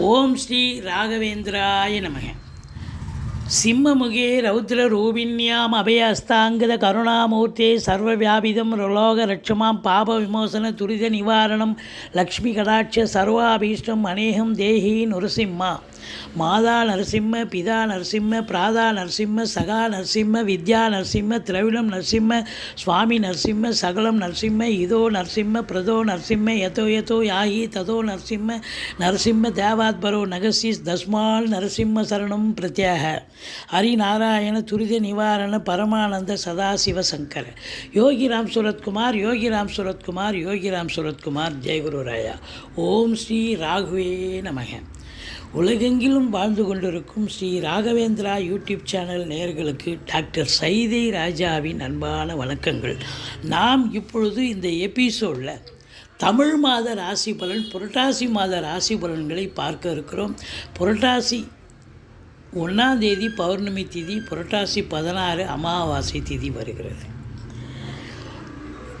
ஓம் ஸ்ரீ ராகவேந்திராய நமக. சிம்மமுகே ரௌத்ர ரௌத்ரரூபிண்யாம் அபயஸ்தாங்கத கருணாமூர்த்தே சர்வ வியாபிதம் ரலோக ரட்சமாம் பாப விமோசன துரித நிவாரணம் லக்ஷ்மி கடாட்ச சர்வாபீஷ்டம் அநேகம் தேஹி நுரசிம்மா. மாதா நரசிம்ம பிதா நரசிம்ம பிராதா நரசிம்ம சகா நரசிம்ம வித்யா நரசிம்ம திரவிடம் நரசிம்ம சுவாமி நரசிம்ம சகலம் நரசிம்ம இதோ நரசிம்ம பிரதோ நரசிம்ம எதோ எதோ யாகி ததோ நரசிம்ம நரசிம்ம தேவாத்பரோ நகசி தஸ்மால் நரசிம்ம சரணம் பிரத்யாக. ஹரிநாராயண துரித நிவாரண பரமானந்த சதாசிவ சங்கர. யோகிராம் சுரத்குமார் யோகிராம் சுரத்குமார் யோகிராம் சுரத்குமார் ஜெயகுரு ராயா. ஓம் ஸ்ரீ ராகுவே நமக. உலகெங்கிலும் வாழ்ந்து கொண்டிருக்கும் ஸ்ரீ ராகவேந்திரா யூடியூப் சேனல் நேயர்களுக்கு டாக்டர் சைதை ராஜாவின் அன்பான வணக்கங்கள். நாம் இப்பொழுது இந்த எபிசோடில் தமிழ் மாத ராசி பலன் புரட்டாசி மாத ராசி பலன்களை பார்க்க இருக்கிறோம். புரட்டாசி ஒன்றாம் தேதி பௌர்ணமி திதி புரட்டாசி பதினாறு அமாவாசை திதி வருகிறது.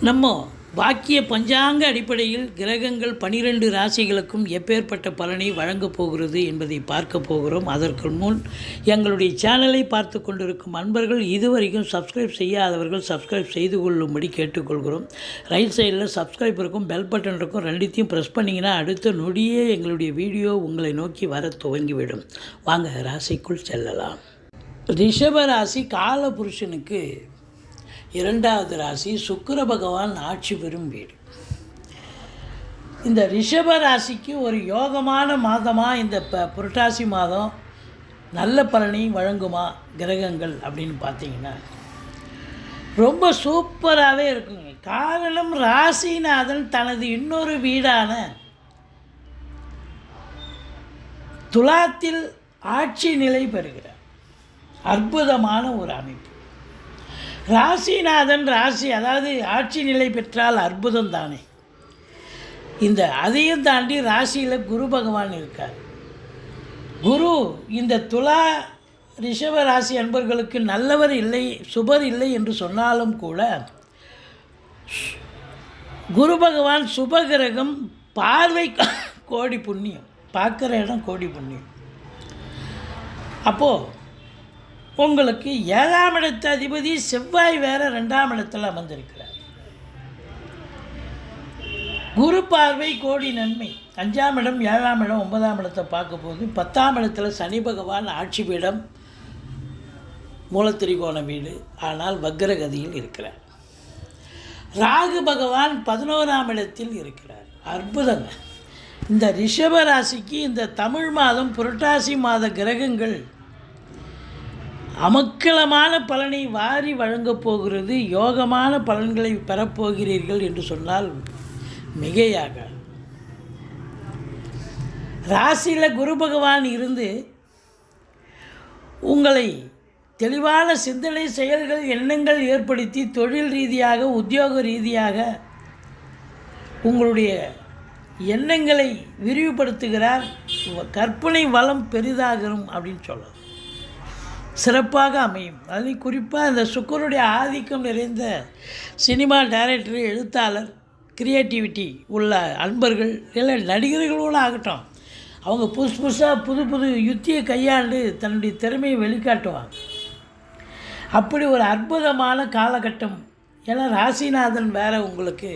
நம்ம பாக்கிய பஞ்சாங்க அடிப்படையில் கிரகங்கள் பனிரெண்டு ராசிகளுக்கும் எப்பேற்பட்ட பலனை வழங்கப் போகிறது என்பதை பார்க்க போகிறோம். அதற்கு முன் எங்களுடைய சேனலை பார்த்து கொண்டிருக்கும் அன்பர்கள் இதுவரைக்கும் சப்ஸ்கிரைப் செய்யாதவர்கள் சப்ஸ்கிரைப் செய்து கொள்ளும்படி கேட்டுக்கொள்கிறோம். ரைட் சைடில் சப்ஸ்கிரைப் இருக்கும் பெல் பட்டன் இருக்கும் ரெண்டுத்தையும் ப்ரெஸ் பண்ணிங்கன்னா அடுத்த நொடியே எங்களுடைய வீடியோ உங்களை நோக்கி வர துவங்கிவிடும். வாங்க ராசிக்குள் செல்லலாம். ரிஷபராசி ராசி இரண்டாவது ராசி சுக்கர பகவான் ஆட்சி பெறும் வீடு. இந்த ரிஷப ராசிக்கு ஒரு யோகமான மாதமாக இந்த ப புரட்டாசி மாதம் நல்ல பலனை வழங்குமா கிரகங்கள் அப்படின்னு பார்த்தீங்கன்னா ரொம்ப சூப்பராகவே இருக்குங்க. காரணம் ராசிநாதன் தனது இன்னொரு வீடான துலாத்தில் ஆட்சி நிலை பெறுகிறார். அற்புதமான ஒரு அமைப்பு. ராசிநாதன் ராசி அதாவது ஆட்சி நிலை பெற்றால் அற்புதம் தானே. இந்த அதையும் தாண்டி ராசியில் குரு பகவான் இருக்கார். குரு இந்த துலா ரிஷப ராசி அன்பர்களுக்கு நல்லவர் இல்லை சுபர் இல்லை என்று சொன்னாலும் கூட குரு பகவான் சுபகிரகம் பார்வை கோடி புண்ணியம் பார்க்குற இடம் கோடி புண்ணியம். அப்போது உங்களுக்கு ஏழாம் இடத்து அதிபதி செவ்வாய் வேற ரெண்டாம் இடத்துல அமர்ந்திருக்கிறார். குரு பார்வை கோடி நன்மை. அஞ்சாம் இடம் ஏழாம் இடம் ஒன்பதாம் இடத்தை பார்க்க போது பத்தாம் இடத்துல சனி பகவான் ஆட்சி பீடம் மூலத்திரிகோண வீடு. ஆனால் வக்ரகதியில் இருக்கிறார். ராகு பகவான் பதினோராம் இடத்தில் இருக்கிறார். அற்புதங்க. இந்த ரிஷப ராசிக்கு இந்த தமிழ் மாதம் புரட்டாசி மாத கிரகங்கள் அமக்கலமான பலனை வாரி வழங்கப் போகிறது யோகமான பலன்களை பெறப்போகிறீர்கள் என்று சொன்னால் மிகையாக. ராசியில் குரு பகவான் இருந்து உங்களை தெளிவான சிந்தனை செயல்கள் எண்ணங்கள் ஏற்படுத்தி தொழில் ரீதியாக உத்தியோக ரீதியாக உங்களுடைய எண்ணங்களை விரிவுபடுத்துகிறார். கற்பனை வளம் பெரிதாகும் அப்படின்னு சொல்லலாம். சிறப்பாக அமையும். அதில் குறிப்பாக இந்த சுக்கருடைய ஆதிக்கம் நிறைந்த சினிமா டைரக்டர் எழுத்தாளர் கிரியேட்டிவிட்டி உள்ள அன்பர்கள் இல்லை நடிகர்களோடு ஆகட்டும் அவங்க புதுசு புதுசாக புது புது யுத்தியை கையாண்டு தன்னுடைய திறமையை வெளிக்காட்டுவாங்க. அப்படி ஒரு அற்புதமான காலகட்டம். ஏன்னா ராசிநாதன் வேறு உங்களுக்கு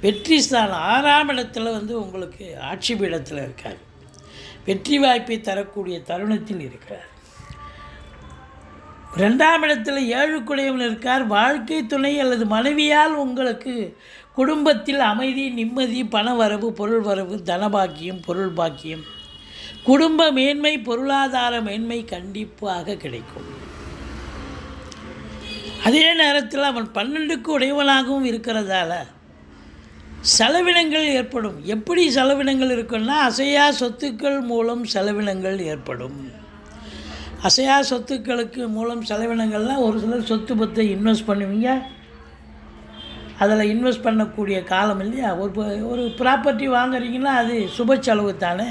வெற்றி ஸ்தானம் ஆறாம் இடத்துல வந்து உங்களுக்கு ஆட்சி பீடத்தில் இருக்கார். வெற்றி வாய்ப்பை தரக்கூடிய தருணத்தில் இருக்கிறார். ரெண்டாம் இடத்தில் ஏழு குடையவன் இருக்கார். வாழ்க்கை துணை அல்லது மனைவியால் உங்களுக்கு குடும்பத்தில் அமைதி நிம்மதி பண வரவு பொருள் வரவு தனபாக்கியம் பொருள் பாக்கியம். குடும்ப மேன்மை பொருளாதார மேன்மை கண்டிப்பாக கிடைக்கும். அதே நேரத்தில் அவன் பன்னெண்டுக்கு உடையவனாகவும் இருக்கிறதால செலவினங்கள் ஏற்படும். எப்படி செலவினங்கள் இருக்குன்னா அசையா சொத்துக்கள் மூலம் செலவினங்கள் ஏற்படும். அசையா சொத்துக்களுக்கு மூலம் செலவினங்கள்லாம் ஒரு சிலர் சொத்து பத்தை இன்வெஸ்ட் பண்ணுவீங்க. அதில் இன்வெஸ்ட் பண்ணக்கூடிய காலம் இல்லையா? ஒரு ஒரு ப்ராப்பர்ட்டி வாங்குறீங்கன்னா அது சுப செலவு தானே.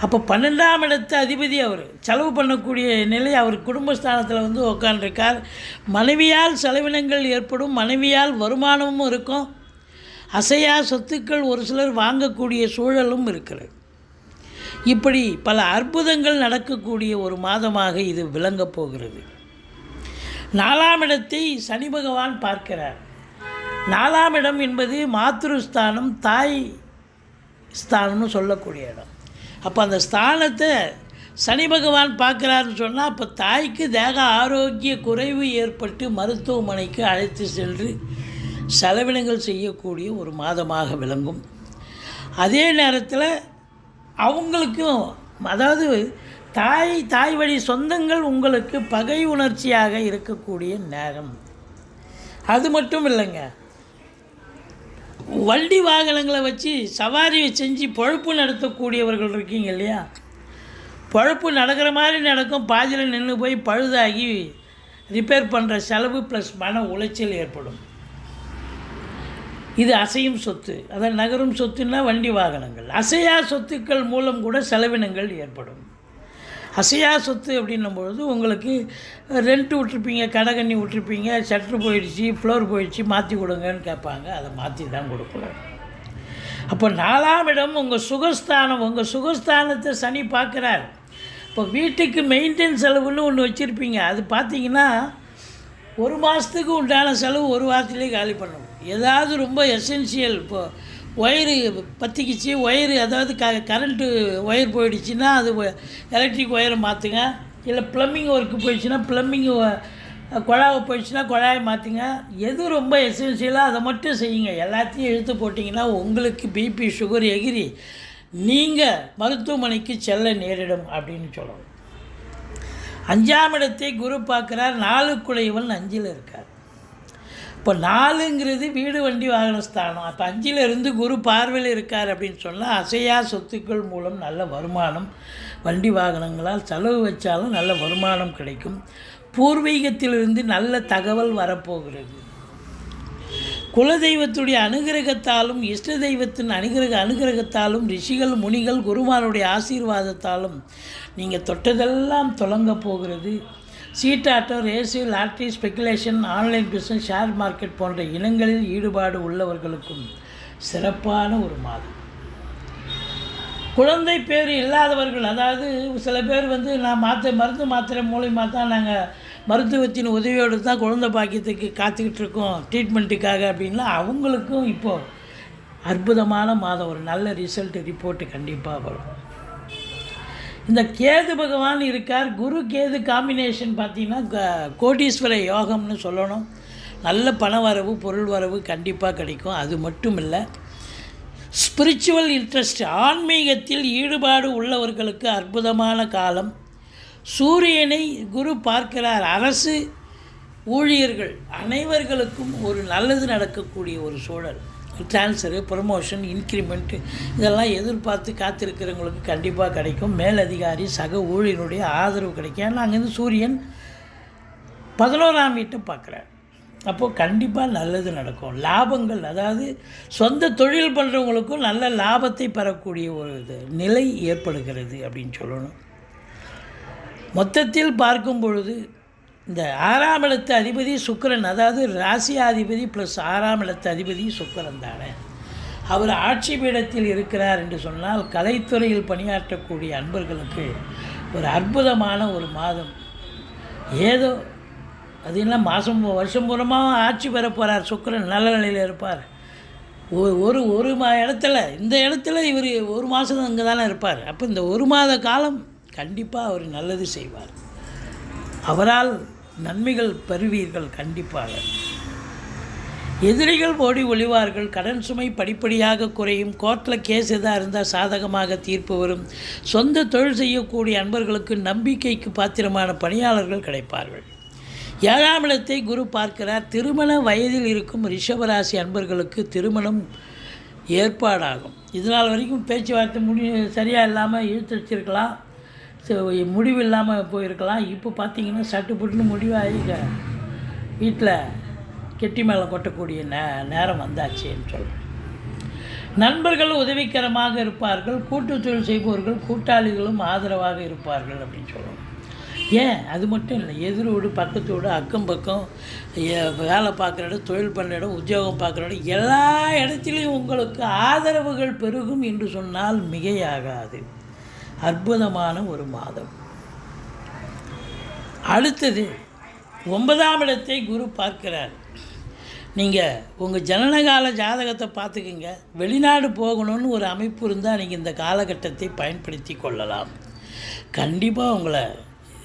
அப்போ பன்னெண்டாம் இடத்து அதிபதி அவர் செலவு பண்ணக்கூடிய நிலை அவர் குடும்பஸ்தானத்தில் வந்து உட்காண்டிருக்கார் மனைவியால் செலவினங்கள் ஏற்படும் மனைவியால் வருமானமும் இருக்கும். அசையா சொத்துக்கள் ஒரு சிலர் வாங்கக்கூடிய சூழலும் இருக்கிறது. இப்படி பல அற்புதங்கள் நடக்கக்கூடிய ஒரு மாதமாக இது விளங்கப் போகிறது. நாலாம் இடத்தை சனி பகவான் பார்க்கிறார். நாலாம் இடம் என்பது மாத்ருஸ்தானம் தாய் ஸ்தானம்னு சொல்லக்கூடிய இடம். அப்போ அந்த ஸ்தானத்தை சனி பகவான் பார்க்குறாருன்னு சொன்னால் அப்போ தாய்க்கு தேக ஆரோக்கிய குறைவு ஏற்பட்டு மருத்துவமனைக்கு அழைத்து சென்று செலவினங்கள் செய்யக்கூடிய ஒரு மாதமாக விளங்கும். அதே நேரத்தில் அவங்களுக்கும் அதாவது தாய் தாய் வழி சொந்தங்கள் உங்களுக்கு பகை உணர்ச்சியாக இருக்கக்கூடிய நேரம். அது மட்டும் இல்லைங்க. வண்டி வாகனங்களை வச்சு சவாரி செஞ்சு பொழப்பு நடத்தக்கூடியவர்கள் இருக்கீங்க இல்லையா? பொழப்பு நடக்கிற மாதிரி நடக்கும். பாதியில் நின்று போய் பழுதாகி ரிப்பேர் பண்ணுற செலவு ப்ளஸ் மன உளைச்சல் ஏற்படும். இது அசையும் சொத்து. அதான் நகரும் சொத்துன்னா வண்டி வாகனங்கள். அசையா சொத்துக்கள் மூலம் கூட செலவினங்கள் ஏற்படும். அசையா சொத்து அப்படின்னும் பொழுது உங்களுக்கு ரெண்ட்டு விட்ருப்பீங்க கடைகண்ணி விட்ருப்பீங்க ஷட்ரு போயிடுச்சு ஃப்ளோர் போயிடுச்சு மாற்றி கொடுங்கன்னு கேட்பாங்க. அதை மாற்றி தான் கொடுக்கணும். அப்போ நாலாம் இடம் உங்கள் சுகஸ்தானம். உங்கள் சுகஸ்தானத்தை சனி பார்க்குறார். இப்போ வீட்டுக்கு மெயின்டெயின் செலவுன்னு ஒன்று வச்சுருப்பீங்க. அது பார்த்தீங்கன்னா ஒரு மாதத்துக்கு உண்டான செலவு ஒரு வாரத்துலேயே காலி பண்ணுவோம் ஏதாவது ரொம்ப எசென்சியல் இப்போ ஒயரு பற்றிக்கிச்சு ஒயரு அதாவது க கரண்ட்டு ஒயர் போயிடுச்சுன்னா அது எலக்ட்ரிக் ஒயரை மாற்றுங்க இல்லை ப்ளம்பிங் ஒர்க்கு போயிடுச்சுன்னா ப்ளம்பிங் குழாவை போயிடுச்சுன்னா குழாயை மாற்றுங்க எது ரொம்ப எசென்சியலாக அதை மட்டும் செய்யுங்க. எல்லாத்தையும் இழுத்து போட்டிங்கன்னா உங்களுக்கு பிபி சுகர் எகிரி. நீங்கள் மருத்துவமனைக்கு செல்ல நேரிடும் அப்படின்னு சொல்லணும். அஞ்சாம் இடத்தை குரு பார்க்குறார். நாலுக்குடையவன் அஞ்சில் இருக்கார். இப்போ நாலுங்கிறது வீடு வண்டி வாகன ஸ்தானம். அப்போ அஞ்சில் இருந்து குரு பார்வையில் இருக்கார் அப்படின்னு சொன்னால் அசையா சொத்துக்கள் மூலம் நல்ல வருமானம் வண்டி வாகனங்களால் செலவு வச்சாலும் நல்ல வருமானம் கிடைக்கும். பூர்வீகத்திலிருந்து நல்ல தகவல் வரப்போகிறது. குலதெய்வத்துடைய அனுகிரகத்தாலும் இஷ்ட தெய்வத்தின் அனுகிரக அனுகிரகத்தாலும் ரிஷிகள் முனிகள் குருமானுடைய ஆசீர்வாதத்தாலும் நீங்கள் தொட்டதெல்லாம் தொடங்க போகிறது. Seat auto race lottery speculation online business share market போன்ற இனங்களில் ஈடுபாடு உள்ளவர்களுக்கும் சிறப்பான ஒரு மாதம். குழந்தை பேர் இல்லாதவர்கள் அதாவது சில பேர் வந்து நான் மாத்திரை மருந்து மாத்திரை மூலியமாக தான் நாங்கள் மருத்துவத்தின் உதவியோடு தான் குழந்தை பாக்கியத்துக்கு காத்துக்கிட்டு இருக்கோம் ட்ரீட்மெண்ட்டுக்காக அப்படின்னா அவங்களுக்கும் இப்போது அற்புதமான மாதம். ஒரு நல்ல ரிசல்ட் ரிப்போர்ட்டு கண்டிப்பாக வரும். இந்த கேது பகவான் இருக்கார் குரு கேது காம்பினேஷன் பார்த்தீங்கன்னா க- கோடீஸ்வர யோகம்னு சொல்லணும். நல்ல பண வரவு பொருள் வரவு கண்டிப்பாக கிடைக்கும். அது மட்டும் இல்லை ஸ்பிரிச்சுவல் இன்ட்ரெஸ்ட் ஆன்மீகத்தில் ஈடுபாடு உள்ளவர்களுக்கு அற்புதமான காலம். சூரியனை குரு பார்க்கிறார். அரசு ஊழியர்கள் அனைவர்களுக்கும் ஒரு நல்லது நடக்கக்கூடிய ஒரு சூழல். ட்ரான்ஸ்ஃபரு ப்ரமோஷன் இன்க்ரிமெண்ட்டு இதெல்லாம் எதிர்பார்த்து காத்திருக்கிறவங்களுக்கு கண்டிப்பாக கிடைக்கும். மேலதிகாரி சக ஊழியனுடைய ஆதரவு கிடைக்கும். ஏன்னா அங்கேருந்து சூரியன் பதினோராம் வீட்டை பார்க்குறேன் அப்போது கண்டிப்பாக நல்லது நடக்கும். லாபங்கள் அதாவது சொந்த தொழில் பண்ணுறவங்களுக்கும் நல்ல லாபத்தை பெறக்கூடிய ஒரு இது நிலை ஏற்படுகிறது அப்படின்னு சொல்லணும். மொத்தத்தில் பார்க்கும் பொழுது இந்த ஆறாம் இடத்து அதிபதி சுக்கரன் அதாவது ராசியாதிபதி ப்ளஸ் ஆறாம் இடத்து அதிபதி சுக்கரன் தானே. அவர் ஆட்சி பீடத்தில் இருக்கிறார் என்று சொன்னால் கலைத்துறையில் பணியாற்றக்கூடிய அன்பர்களுக்கு ஒரு அற்புதமான ஒரு மாதம். ஏதோ அது இல்லை மாதம் வருஷம் பூரமாக ஆட்சி பெற போகிறார் சுக்கிரன் நல்ல நிலையில் இருப்பார். ஒரு ஒரு மா இடத்துல இந்த இடத்துல இவர் ஒரு மாதம் அங்கே தானே இருப்பார். அப்போ இந்த ஒரு மாத காலம் கண்டிப்பாக அவர் நல்லது செய்வார். அவரால் நன்மைகள் பெறுவீர்கள் கண்டிப்பாக. எதிரிகள் ஓடி ஒளிவார்கள் கடன் சுமை படிப்படியாக குறையும் கோர்ட்டில் கேஸ் எதாக இருந்தால் சாதகமாக தீர்ப்பு வரும். சொந்த தொழில் செய்யக்கூடிய அன்பர்களுக்கு நம்பிக்கைக்கு பாத்திரமான பணியாளர்கள் கிடைப்பார்கள். ஏழாம் இடத்தை குரு பார்க்கிறார் திருமண வயதில் இருக்கும் ரிஷபராசி அன்பர்களுக்கு திருமணம் ஏற்பாடாகும். இதனால் வரைக்கும் பேச்சுவார்த்தை முடி சரியாக இல்லாமல் இழுத்து வச்சிருக்கலாம். ஸோ முடிவு இல்லாமல் போயிருக்கலாம். இப்போ பார்த்தீங்கன்னா சட்டுப்புட்டுன்னு முடிவாயிருக்க. வீட்டில் கெட்டி மேலே கொட்டக்கூடிய நே நேரம் வந்தாச்சுன்னு சொல்கிறேன் நண்பர்கள் உதவிகரமாக இருப்பார்கள். கூட்டு தொழில் செய்பவர்கள் கூட்டாளிகளும் ஆதரவாக இருப்பார்கள் அப்படின்னு சொல்லுவோம் ஏன்? அது மட்டும் இல்லை. எதிர் வீடு பக்கத்து வீடு அக்கம் பக்கம் வேலை பார்க்குற இடம் தொழில் பண்ணுற இடம் உத்தியோகம் பார்க்குற இடம் எல்லா இடத்துலையும் உங்களுக்கு ஆதரவுகள் பெருகும் என்று சொன்னால் மிகையாகாது. அற்புதமான ஒரு மாதம். அடுத்தது ஒன்பதாம் இடத்தை குரு பார்க்கிறார். நீங்கள் உங்கள் ஜனனகால ஜாதகத்தை பார்த்துக்குங்க. வெளிநாடு போகணும்னு ஒரு அமைப்பு இருந்தால் நீங்கள் இந்த காலகட்டத்தை பயன்படுத்தி கொள்ளலாம். கண்டிப்பாக உங்களை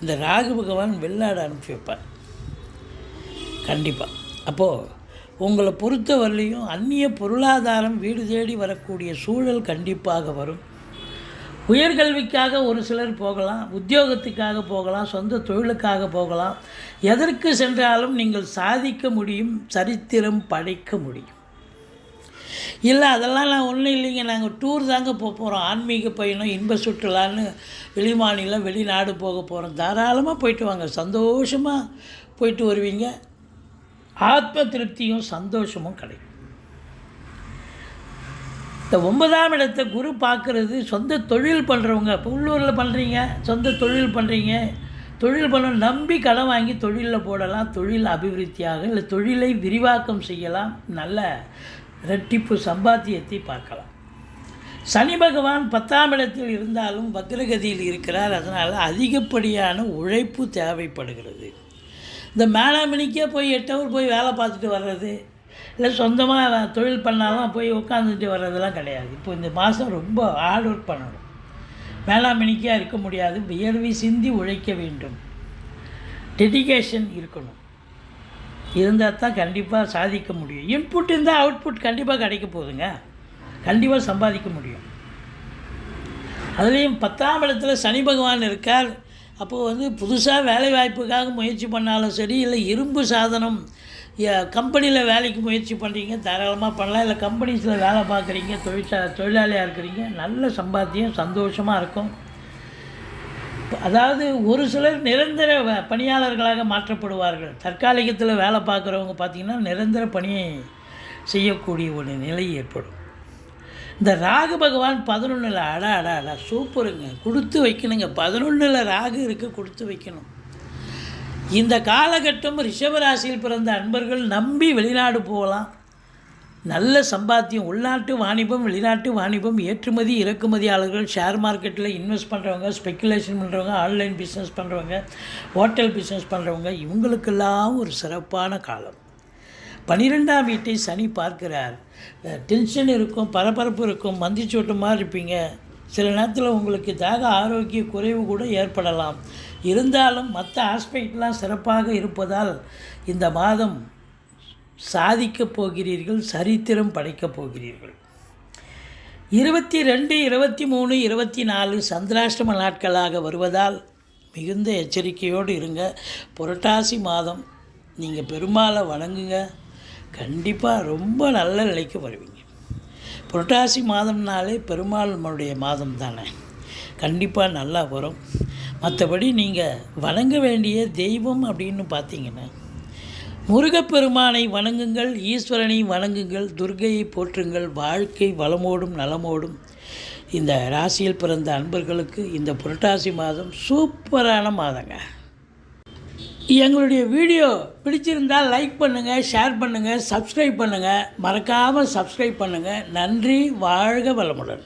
இந்த ராகு பகவான் வெளிநாடு அனுப்பி வைப்பார். கண்டிப்பாக அப்போது உங்களை பொறுத்தவரையிலையும் அந்நிய பொருளாதாரம் வீடு தேடி வரக்கூடிய சூழல் கண்டிப்பாக வரும். உயர்கல்விக்காக ஒரு சிலர் போகலாம் உத்தியோகத்துக்காக போகலாம் சொந்த தொழிலுக்காக போகலாம். எதற்கு சென்றாலும் நீங்கள் சாதிக்க முடியும் சரித்திரம் படைக்க முடியும். இல்லை அதெல்லாம் நான் ஒன்றும் இல்லைங்க. நாங்கள் டூர் தாங்க போக போகிறோம் ஆன்மீக பயணம் இன்ப சுற்றுலான்னு வெளிமாநிலம் வெளிநாடு போக போகிறோம் தாராளமாக போயிட்டு வாங்க. சந்தோஷமாக போயிட்டு வருவீங்க. ஆத்ம திருப்தியும் சந்தோஷமும் கிடைக்கும். இந்த ஒன்பதாம் இடத்தை குரு பார்க்குறது சொந்த தொழில் பண்ணுறவங்க இப்போ உள்ளூரில் பண்ணுறீங்க சொந்த தொழில் பண்ணுறீங்க தொழில் பண்ண நம்பி கடன் வாங்கி தொழிலில் போடலாம் தொழில் அபிவிருத்தியாக இல்லை தொழிலை விரிவாக்கம் செய்யலாம் நல்ல ரெட்டிப்பு சம்பாத்தியத்தை பார்க்கலாம். சனி பகவான் பத்தாம் இடத்தில் இருந்தாலும் வக்ரகதியில் இருக்கிறார் அதனால் அதிகப்படியான உழைப்பு தேவைப்படுகிறது. இந்த மேலாமணிக்கே போய் எட்டு ஹவர் போய் வேலை பார்த்துட்டு வர்றது இல்லை சொந்தமாக தொழில் பண்ணாலும் போய் உட்காந்துட்டு வர்றதெல்லாம் கிடையாது. இப்போ இந்த மாதம் ரொம்ப ஹார்ட் ஒர்க் பண்ணணும். மேலாமணிக்காக இருக்க முடியாது. வியர்வை சிந்தி உழைக்க வேண்டும். டெடிகேஷன் இருக்கணும். இருந்தால் தான் கண்டிப்பாக சாதிக்க முடியும். இன்புட் இருந்தால் அவுட்புட் கண்டிப்பாக கிடைக்க போகுதுங்க. கண்டிப்பாக சம்பாதிக்க முடியும். அதுலேயும் பத்தாம் இடத்துல சனி பகவான் இருக்கார். அப்போது வந்து புதுசாக வேலை வாய்ப்புக்காக முயற்சி பண்ணாலும் சரி இல்லை இரும்பு சாதனம் கம்பெனியில் வேலைக்கு முயற்சி பண்ணுறீங்க தாராளமாக பண்ணலாம். இல்லை கம்பெனிஸில் வேலை பார்க்குறீங்க தொழிற்சா தொழிலாளியாக இருக்கிறீங்க நல்ல சம்பாத்தியம் சந்தோஷமாக இருக்கும். அதாவது ஒரு சிலர் நிரந்தர பணியாளர்களாக மாற்றப்படுவார்கள். தற்காலிகத்தில் வேலை பார்க்குறவங்க பார்த்திங்கன்னா நிரந்தர பணியை செய்யக்கூடிய ஒரு நிலை ஏற்படும். இந்த ராகு பகவான் பதினொன்றில் அட அட அட சூப்பருங்க. கொடுத்து வைக்கணுங்க. பதினொன்றில் ராகு இருக்க கொடுத்து வைக்கணும். இந்த காலகட்டம் ரிஷபராசியில் பிறந்த அன்பர்கள் நம்பி வெளிநாடு போகலாம். நல்ல சம்பாத்தியம் உள்நாட்டு வாணிபம் வெளிநாட்டு வாணிபம் ஏற்றுமதி இறக்குமதியாளர்கள் ஷேர் மார்க்கெட்டில் இன்வெஸ்ட் பண்ணுறவங்க ஸ்பெக்குலேஷன் பண்ணுறவங்க ஆன்லைன் பிஸ்னஸ் பண்ணுறவங்க ஹோட்டல் பிஸ்னஸ் பண்ணுறவங்க இவங்களுக்கெல்லாம் ஒரு சிறப்பான காலம். பன்னிரெண்டாம் வீட்டை சனி பார்க்கிறார். டென்ஷன் இருக்கும் பரபரப்பு இருக்கும் மந்திச்சோட்டமாக இருப்பீங்க. சில நேரத்தில் உங்களுக்கு தேக ஆரோக்கிய குறைவு கூட ஏற்படலாம். இருந்தாலும் மற்ற ஆஸ்பெக்ட்லாம் சிறப்பாக இருப்பதால் இந்த மாதம் சாதிக்கப் போகிறீர்கள் சரித்திரம் படைக்கப் போகிறீர்கள். இருபத்தி ரெண்டு இருபத்தி மூணு இருபத்தி நாலு சந்திராஷ்டம நாட்களாக வருவதால் மிகுந்த எச்சரிக்கையோடு இருங்க. புரட்டாசி மாதம் நீங்கள் பெருமாளை வணங்குங்க. கண்டிப்பாக ரொம்ப நல்ல நிலைக்கு வருவீங்க. புரட்டாசி மாதம்னாலே பெருமாள் நம்மளுடைய மாதம் தானே? கண்டிப்பாக நல்லா வரும். மற்றபடி நீங்கள் வணங்க வேண்டிய தெய்வம் அப்படின்னு பார்த்தீங்கன்னா முருகப்பெருமானை வணங்குங்கள் ஈஸ்வரனை வணங்குங்கள் துர்கையை போற்றுங்கள் வாழ்க்கை வளமோடும் நலமோடும். இந்த ராசியில் பிறந்த அன்பர்களுக்கு இந்த புரட்டாசி மாதம் சூப்பரான மாதங்க. எங்களுடைய வீடியோ பிடிச்சிருந்தால் லைக் பண்ணுங்கள் ஷேர் பண்ணுங்கள் சப்ஸ்கிரைப் பண்ணுங்கள் மறக்காமல் சப்ஸ்கிரைப் பண்ணுங்கள் நன்றி வாழ்க வளமுடன்.